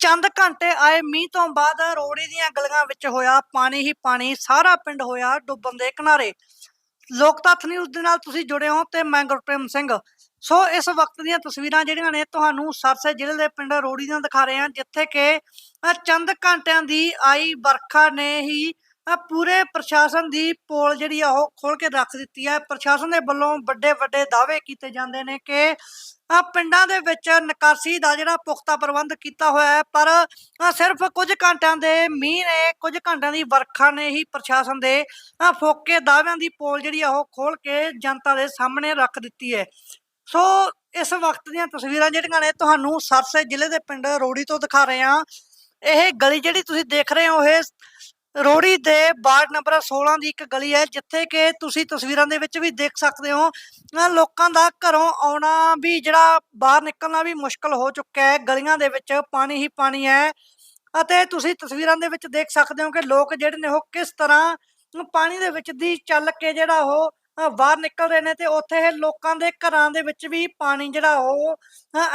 ਚੰਦ ਘੰਟੇ ਆਏ, ਮੀਂਹ ਤੋਂ ਬਾਅਦ ਰੋੜੀ ਦੀਆਂ ਗਲੀਆਂ ਵਿੱਚ ਹੋਇਆ ਪਾਣੀ ਹੀ ਪਾਣੀ, ਸਾਰਾ ਪਿੰਡ ਹੋਇਆ ਡੁੱਬਣ ਦੇ ਕਿਨਾਰੇ। ਲੋਕ ਤੱਥ ਨਿਊਜ਼ ਦੇ ਨਾਲ ਤੁਸੀਂ ਜੁੜੇ ਹੋ ਤੇ ਮੈਂ ਗੁਰਪ੍ਰੇਮ ਸਿੰਘ। ਸੋ ਇਸ ਵਕਤ ਦੀਆਂ ਤਸਵੀਰਾਂ ਜਿਹੜੀਆਂ ਨੇ ਤੁਹਾਨੂੰ ਸਰਸੇ ਜ਼ਿਲ੍ਹੇ ਦੇ ਪਿੰਡ ਰੋੜੀ ਦੀਆਂ ਦਿਖਾ ਰਹੇ ਹਾਂ, ਜਿੱਥੇ ਕਿ ਚੰਦ ਘੰਟਿਆਂ ਦੀ ਆਈ ਵਰਖਾ ਨੇ ਹੀ ਅ, ਪੂਰੇ ਪ੍ਰਸ਼ਾਸਨ ਦੀ ਪੋਲ ਜਿਹੜੀ ਆ ਉਹ ਖੋਲ ਕੇ ਰੱਖ ਦਿੱਤੀ ਹੈ। ਪ੍ਰਸ਼ਾਸਨ ਦੇ ਵੱਲੋਂ ਵੱਡੇ ਵੱਡੇ ਦਾਅਵੇ ਕੀਤੇ ਜਾਂਦੇ ਨੇ ਕਿ ਅ, ਪਿੰਡਾਂ ਦੇ ਵਿੱਚ ਨਿਕਾਸੀ ਦਾ ਜਿਹੜਾ ਪੁਖਤਾ ਪ੍ਰਬੰਧ ਕੀਤਾ ਹੋਇਆ ਹੈ ਪਰ ਅ, ਸਿਰਫ ਕੁਝ ਘੰਟਿਆਂ ਦੇ ਮੀਂਹ ਨੇ ਕੁਝ ਘੰਟਿਆਂ ਦੀ ਵਰਖਾ ਨੇ ਹੀ ਪ੍ਰਸ਼ਾਸਨ ਦੇ ਅ, ਫੋਕੇ ਦਾਅਵਿਆਂ ਦੀ ਪੋਲ ਜਿਹੜੀ ਆ ਉਹ ਖੋਲ ਕੇ ਜਨਤਾ ਦੇ ਸਾਹਮਣੇ ਰੱਖ ਦਿੱਤੀ ਹੈ। ਸੋ ਇਸ ਵਕਤ ਦੀਆਂ ਤਸਵੀਰਾਂ ਜਿਹੜੀਆਂ ਨੇ ਤੁਹਾਨੂੰ ਸਰਸੇ ਜ਼ਿਲ੍ਹੇ ਦੇ ਪਿੰਡ ਰੋੜੀ ਤੋਂ ਦਿਖਾ ਰਹੇ ਹਾਂ। ਇਹ ਗਲੀ ਜਿਹੜੀ ਤੁਸੀਂ ਦੇਖ ਰਹੇ ਹੋ ਇਹ ਰੋੜੀ ਦੇ ਵਾਰਡ ਨੰਬਰ 16 ਦੀ ਇੱਕ ਗਲੀ ਹੈ, ਜਿੱਥੇ ਕਿ ਤੁਸੀਂ ਤਸਵੀਰਾਂ ਦੇ ਵਿੱਚ ਵੀ ਦੇਖ ਸਕਦੇ ਹੋ ਲੋਕਾਂ ਦਾ ਘਰੋਂ ਆਉਣਾ ਵੀ ਜਿਹੜਾ ਬਾਹਰ ਨਿਕਲਣਾ ਵੀ ਮੁਸ਼ਕਲ ਹੋ ਚੁੱਕਿਆ ਹੈ, ਗਲੀਆਂ ਦੇ ਵਿੱਚ ਪਾਣੀ ਹੀ ਪਾਣੀ ਹੈ ਅਤੇ ਤੁਸੀਂ ਤਸਵੀਰਾਂ ਦੇ ਵਿੱਚ ਦੇਖ ਸਕਦੇ ਹੋ ਕਿ ਲੋਕ ਜਿਹੜੇ ਨੇ ਉਹ ਕਿਸ ਤਰ੍ਹਾਂ ਪਾਣੀ ਦੇ ਵਿੱਚ ਦੀ ਚੱਲ ਕੇ ਜਿਹੜਾ ਉਹ ਬਾਹਰ ਨਿਕਲ ਰਹੇ ਨੇ ਤੇ ਉੱਥੇ ਇਹ ਲੋਕਾਂ ਦੇ ਘਰਾਂ ਦੇ ਵਿੱਚ ਵੀ ਪਾਣੀ ਜਿਹੜਾ ਉਹ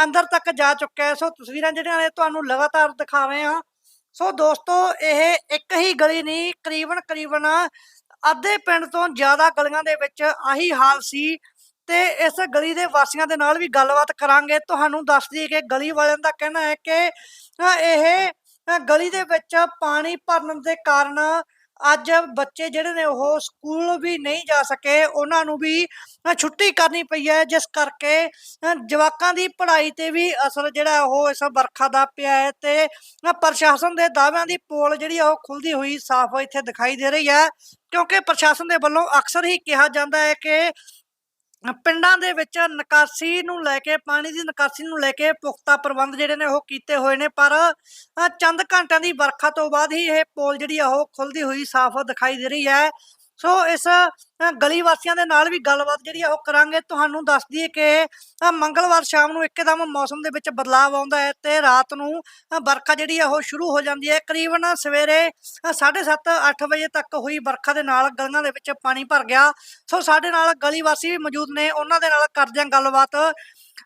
ਅੰਦਰ ਤੱਕ ਜਾ ਚੁੱਕਿਆ ਹੈ। ਸੋ ਤਸਵੀਰਾਂ ਜਿਹੜੀਆਂ ਨੇ ਤੁਹਾਨੂੰ ਲਗਾਤਾਰ ਦਿਖਾ ਰਹੇ ਹਾਂ। ਸੋ ਦੋਸਤੋ, ਇਹ ਇੱਕ ਹੀ ਗਲੀ ਨਹੀਂ, ਕਰੀਬਨ ਕਰੀਬਨ ਅੱਧੇ ਪਿੰਡ ਤੋਂ ਜ਼ਿਆਦਾ ਗਲੀਆਂ ਦੇ ਵਿੱਚ ਆਹੀ ਹਾਲ ਸੀ ਤੇ ਇਸ ਗਲੀ ਦੇ ਵਾਸੀਆਂ ਦੇ ਨਾਲ ਵੀ ਗੱਲਬਾਤ ਕਰਾਂਗੇ। ਤੁਹਾਨੂੰ ਦੱਸ ਦਈਏ ਕਿ ਗਲੀ ਵਾਲਿਆਂ ਦਾ ਕਹਿਣਾ ਹੈ ਕਿ ਇਹ ਗਲੀ ਦੇ ਵਿੱਚ ਪਾਣੀ ਭਰਨ ਦੇ ਕਾਰਨ ਅੱਜ ਬੱਚੇ ਜਿਹੜੇ ਨੇ ਉਹ ਸਕੂਲ ਵੀ ਨਹੀਂ ਜਾ ਸਕੇ, ਉਹਨਾਂ ਨੂੰ ਵੀ ਛੁੱਟੀ ਕਰਨੀ ਪਈ ਹੈ, ਜਿਸ ਕਰਕੇ ਜਵਾਕਾਂ ਦੀ ਪੜ੍ਹਾਈ ਤੇ ਵੀ ਅਸਰ ਜਿਹੜਾ ਉਹ ਇਸ ਵਰਖਾ ਦਾ ਪਿਆ ਹੈ ਤੇ ਪ੍ਰਸ਼ਾਸਨ ਦੇ ਦਾਅਵਿਆਂ ਦੀ ਪੋਲ ਜਿਹੜੀ ਆ ਉਹ ਖੁੱਲਦੀ ਹੋਈ ਸਾਫ਼ ਇੱਥੇ ਦਿਖਾਈ ਦੇ ਰਹੀ ਹੈ ਕਿਉਂਕਿ ਪ੍ਰਸ਼ਾਸਨ ਦੇ ਵੱਲੋਂ ਅਕਸਰ ਹੀ ਕਿਹਾ ਜਾਂਦਾ ਹੈ ਕਿ ਪਿੰਡਾਂ ਦੇ ਵਿੱਚ ਨਿਕਾਸੀ ਨੂੰ ਲੈ ਕੇ, ਪਾਣੀ ਦੀ ਨਿਕਾਸੀ ਨੂੰ ਲੈ ਕੇ ਪੁਖਤਾ ਪ੍ਰਬੰਧ ਜਿਹੜੇ ਨੇ ਉਹ ਕੀਤੇ ਹੋਏ ਨੇ, ਪਰ ਚੰਦ ਘੰਟਿਆਂ ਦੀ ਵਰਖਾ ਤੋਂ ਬਾਅਦ ਹੀ ਇਹ ਪੋਲ ਜਿਹੜੀ ਆ ਉਹ ਖੁੱਲਦੀ ਹੋਈ ਸਾਫ਼ ਦਿਖਾਈ ਦੇ ਰਹੀ ਹੈ। ਸੋ ਇਸ ਗਲੀ ਵਾਸੀਆਂ ਦੇ ਨਾਲ ਵੀ ਗੱਲਬਾਤ ਜਿਹੜੀ ਆ ਉਹ ਕਰਾਂਗੇ। ਤੁਹਾਨੂੰ ਦੱਸ ਦਈਏ ਕਿ ਮੰਗਲਵਾਰ ਸ਼ਾਮ ਨੂੰ ਇੱਕਦਮ ਮੌਸਮ ਦੇ ਵਿੱਚ ਬਦਲਾਅ ਆਉਂਦਾ ਹੈ ਤੇ ਰਾਤ ਨੂੰ ਵਰਖਾ ਜਿਹੜੀ ਆ ਉਹ ਸ਼ੁਰੂ ਹੋ ਜਾਂਦੀ ਹੈ। ਕਰੀਬਨ ਸਵੇਰੇ 7:30 8 ਵਜੇ ਤੱਕ ਹੋਈ ਵਰਖਾ ਦੇ ਨਾਲ ਗਲੀਆਂ ਦੇ ਵਿੱਚ ਪਾਣੀ ਭਰ ਗਿਆ। ਸੋ ਸਾਡੇ ਨਾਲ ਗਲੀ ਵਾਸੀ ਵੀ ਮੌਜੂਦ ਨੇ। ਉਹਨਾਂ ਦੇ ਨਾਲ ਕਰਦੇ ਹਾਂ ਗੱਲਬਾਤ।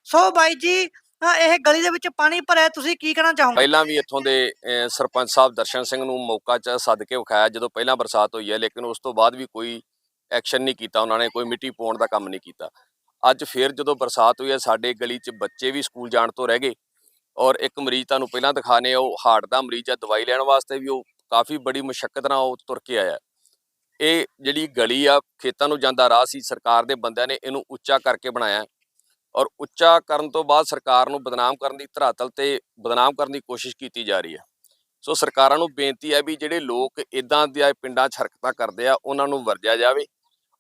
ਸੋ ਬਾਈ ਜੀ ਅ, ਇਹ ਗਲੀ ਦੇ ਵਿੱਚ ਪਾਣੀ ਭਰਿਆ ਤੁਸੀਂ ਕੀ ਕਹਿਣਾ ਚਾਹੋਗੇ? ਪਹਿਲਾਂ ਵੀ ਇੱਥੋਂ ਦੇ ਅਹ, ਸਰਪੰਚ ਸਾਹਿਬ ਦਰਸ਼ਨ ਸਿੰਘ ਨੂੰ ਮੌਕਾ ਚ ਸੱਦ ਕੇ ਵਿਖਾਇਆ ਜਦੋਂ ਪਹਿਲਾਂ ਬਰਸਾਤ ਹੋਈ ਹੈ ਲੇਕਿਨ ਉਸ ਤੋਂ ਬਾਅਦ ਵੀ ਕੋਈ ਐਕਸ਼ਨ ਨਹੀਂ ਕੀਤਾ ਉਹਨਾਂ ਨੇ ਕੋਈ ਮਿੱਟੀ ਪਾਉਣ ਦਾ ਕੰਮ ਨਹੀਂ ਕੀਤਾ। ਅੱਜ ਫੇਰ ਜਦੋਂ ਬਰਸਾਤ ਹੋਈ ਹੈ ਸਾਡੇ ਗਲੀ 'ਚ ਬੱਚੇ ਵੀ ਸਕੂਲ ਜਾਣ ਤੋਂ ਰਹਿ ਗਏ ਔਰ ਇੱਕ ਮਰੀਜ਼ ਤੁਹਾਨੂੰ ਪਹਿਲਾਂ ਦਿਖਾਣੇ ਉਹ ਹਾਰਟ ਦਾ ਮਰੀਜ਼ ਹੈ ਦਵਾਈ ਲੈਣ ਵਾਸਤੇ ਵੀ ਉਹ ਕਾਫੀ ਬੜੀ ਮੁਸ਼ਕਲ ਨਾਲ ਉਹ ਤੁਰ ਕੇ ਆਇਆ। ਇਹ ਜਿਹੜੀ ਗਲੀ ਆ ਖੇਤਾਂ ਨੂੰ ਜਾਂਦਾ ਰਾਹ ਸੀ ਸਰਕਾਰ ਦੇ ਬੰਦਿਆਂ ਨੇ ਇਹਨੂੰ ਉੱਚਾ ਕਰਕੇ ਬਣਾਇਆ। ਔਰ ਉੱਚਾ ਕਰਨ ਤੋਂ ਬਾਅਦ ਸਰਕਾਰ ਨੂੰ ਬਦਨਾਮ ਕਰਨ ਦੀ ਧਰਾਤਲ ਤੇ ਬਦਨਾਮ ਕਰਨ ਦੀ ਕੋਸ਼ਿਸ਼ ਕੀਤੀ ਜਾ ਰਹੀ ਹੈ। ਸੋ ਸਰਕਾਰਾਂ ਨੂੰ ਬੇਨਤੀ ਹੈ ਵੀ ਜਿਹੜੇ ਲੋਕ ਇਦਾਂ ਦੀਆਂ ਪਿੰਡਾਂ 'ਚ ਹਰਕਤਾਂ ਕਰਦੇ ਆ, ਉਹਨਾਂ ਨੂੰ ਵਰਜਿਆ ਜਾਵੇ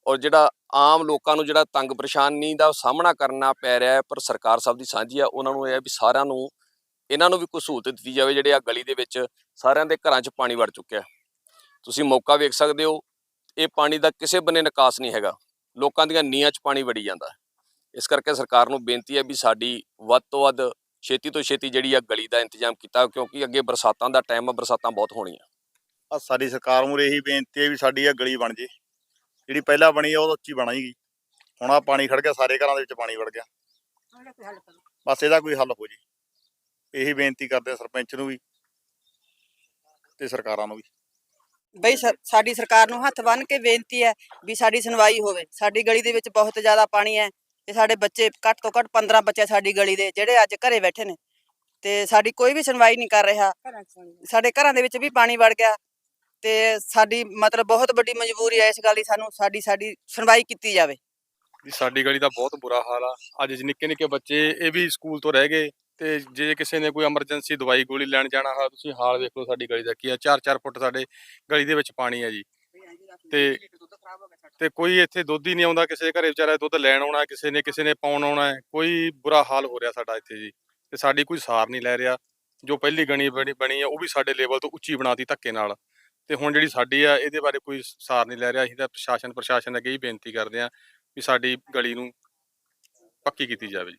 ਔਰ ਜਿਹੜਾ ਆਮ ਲੋਕਾਂ ਨੂੰ ਜਿਹੜਾ ਤੰਗ ਪਰੇਸ਼ਾਨੀ ਦਾ ਸਾਹਮਣਾ ਕਰਨਾ ਪੈ ਰਿਹਾ ਹੈ, ਪਰ ਸਰਕਾਰ ਸਭ ਦੀ ਸਾਂਝੀ ਆ, ਉਹਨਾਂ ਨੂੰ ਇਹ ਹੈ ਵੀ ਸਾਰਿਆਂ ਨੂੰ, ਇਹਨਾਂ ਨੂੰ ਵੀ ਕੋਈ ਸਹੂਲਤ ਦਿੱਤੀ ਜਾਵੇ ਜਿਹੜੇ ਆ ਗਲੀ ਦੇ ਵਿੱਚ ਸਾਰਿਆਂ ਦੇ ਘਰਾਂ 'ਚ ਪਾਣੀ ਵੜ ਚੁੱਕਿਆ ਤੁਸੀਂ ਮੌਕਾ ਵੇਖ ਸਕਦੇ ਹੋ, ਇਹ ਪਾਣੀ ਦਾ ਕਿਸੇ ਬੰਨੇ ਨਿਕਾਸ ਨਹੀਂ ਹੈਗਾ। ਲੋਕਾਂ ਦੀਆਂ ਨੀਆਂ 'ਚ ਪਾਣੀ ਵੜੀ ਜਾਂਦਾ ਇਸ ਕਰਕੇ ਸਰਕਾਰ ਨੂੰ ਬੇਨਤੀ ਹੈ ਵੀ ਸਾਡੀ ਵੱਧ ਤੋਂ ਵੱਧ ਛੇਤੀ ਤੋਂ ਛੇਤੀ ਜਿਹੜੀ ਆ ਗਲੀ ਦਾ ਇੰਤਜ਼ਾਮ ਕੀਤਾ ਕਿਉਂਕਿ ਅੱਗੇ ਬਰਸਾਤਾਂ ਦਾ ਟਾਈਮ ਆ ਬਰਸਾਤਾਂ ਬਹੁਤ ਹੋਣੀਆਂ। ਆ ਸਾਡੀ ਸਰਕਾਰ ਨੂੰ ਇਹੀ ਬੇਨਤੀ ਹੈ ਵੀ ਸਾਡੀ ਇਹ ਗਲੀ ਬਣ ਜੇ। ਜਿਹੜੀ ਪਹਿਲਾਂ ਬਣੀ ਆ ਉਹ ਉੱਚੀ ਬਣਾਈਗੀ ਹੁਣ ਆ ਪਾਣੀ ਖੜ ਗਿਆ ਸਾਰੇ ਘਰਾਂ ਦੇ ਵਿੱਚ ਪਾਣੀ ਵੜ ਗਿਆ। ਬਸ ਇਹਦਾ ਕੋਈ ਹੱਲ ਹੋ ਜੇ। ਇਹੀ ਬੇਨਤੀ ਕਰਦੇ ਆ ਸਰਪੰਚ ਨੂੰ ਵੀ ਤੇ ਸਰਕਾਰਾਂ ਨੂੰ ਵੀ। ਬਈ ਸਰ- ਸਾਡੀ ਸਰਕਾਰ ਨੂੰ ਹੱਥ ਬੰਨ੍ਹ ਕੇ ਬੇਨਤੀ ਹੈ ਵੀ ਸਾਡੀ ਸੁਣਵਾਈ ਹੋਵੇ। ਸਾਡੀ ਗਲੀ ਦੇ ਵਿੱਚ ਬਹੁਤ ਜ਼ਿਆਦਾ ਪਾਣੀ ਹੈ। ਤੇ ਸਾਡੇ ਬੱਚੇ ਘੱਟ ਤੋਂ ਘੱਟ 15 ਬੱਚੇ ਸਾਡੀ ਗਲੀ ਦੇ ਜਿਹੜੇ ਅੱਜ ਘਰੇ ਬੈਠੇ ਨੇ ਤੇ ਸਾਡੀ ਕੋਈ ਵੀ ਸੁਣਵਾਈ ਨਹੀਂ ਕਰ ਰਿਹਾ। ਸਾਡੇ ਘਰਾਂ ਦੇ ਵਿੱਚ ਵੀ ਪਾਣੀ ਵੜ ਗਿਆ ਤੇ ਸਾਡੀ ਮਤਲਬ ਬਹੁਤ ਵੱਡੀ ਮਜਬੂਰੀ ਹੈ ਇਸ ਗੱਲ ਦੀ ਸਾਨੂੰ ਸਾਡੀ ਸਾਡੀ ਸੁਣਵਾਈ ਕੀਤੀ ਜਾਵੇ। ਵੀ ਸਾਡੀ ਗਲੀ ਦਾ ਬਹੁਤ ਬੁਰਾ ਹਾਲ ਆ। ਅੱਜ ਜ ਨਿੱਕੇ ਨਿੱਕੇ ਬੱਚੇ ਇਹ ਵੀ ਸਕੂਲ ਤੋਂ ਰਹਿ ਗਏ ਤੇ ਜੇ ਕਿਸੇ ਨੇ ਕੋਈ ਐਮਰਜੈਂਸੀ ਦਵਾਈ ਗੋਲੀ ਲੈਣ ਜਾਣਾ ਹੋਇਆ ਤੁਸੀਂ ਹਾਲ ਵੇਖ ਲਓ ਸਾਡੀ ਗਲੀ ਦਾ ਕੀ ਆ। 4-4 ਫੁੱਟ ਸਾਡੇ ਗਲੀ ਦੇ ਵਿੱਚ ਪਾਣੀ ਹੈ ਜੀ। ਤੇ ਤੇ ਕੋਈ ਇੱਥੇ ਦੁੱਧ ਹੀ ਨਹੀਂ ਆਉਂਦਾ, ਕਿਸੇ ਦੇ ਘਰੇ ਵਿਚਾਰਾ ਦੁੱਧ ਲੈਣ ਆਉਣਾ, ਕਿਸੇ ਨੇ ਕਿਸੇ ਨੇ ਪਾਉਣ ਆਉਣਾ ਹੈ, ਕੋਈ ਬੁਰਾ ਹਾਲ ਹੋ ਰਿਹਾ ਸਾਡਾ ਇੱਥੇ ਜੀ। ਤੇ ਸਾਡੀ ਕੋਈ ਸਾਰ ਨਹੀਂ ਲੈ ਰਿਹਾ, ਜੋ ਪਹਿਲੀ ਗਣੀ ਬਣੀ ਬਣੀ ਆ, ਉਹ ਵੀ ਸਾਡੇ ਲੈਵਲ ਤੋਂ ਉੱਚੀ ਬਣਾਤੀ ਧੱਕੇ ਨਾਲ। ਤੇ ਹੁਣ ਜਿਹੜੀ ਸਾਡੀ ਆ, ਇਹਦੇ ਬਾਰੇ ਕੋਈ ਸਾਰ ਨਹੀਂ ਲੈ ਰਿਹਾ, ਅਸੀਂ ਤਾਂ ਪ੍ਰਸ਼ਾਸਨ ਪ੍ਰਸ਼ਾਸਨ ਅੱਗੇ ਹੀ ਬੇਨਤੀ ਕਰਦੇ ਆ ਵੀ ਸਾਡੀ ਗਲੀ ਨੂੰ ਪੱਕੀ ਕੀਤੀ ਜਾਵੇ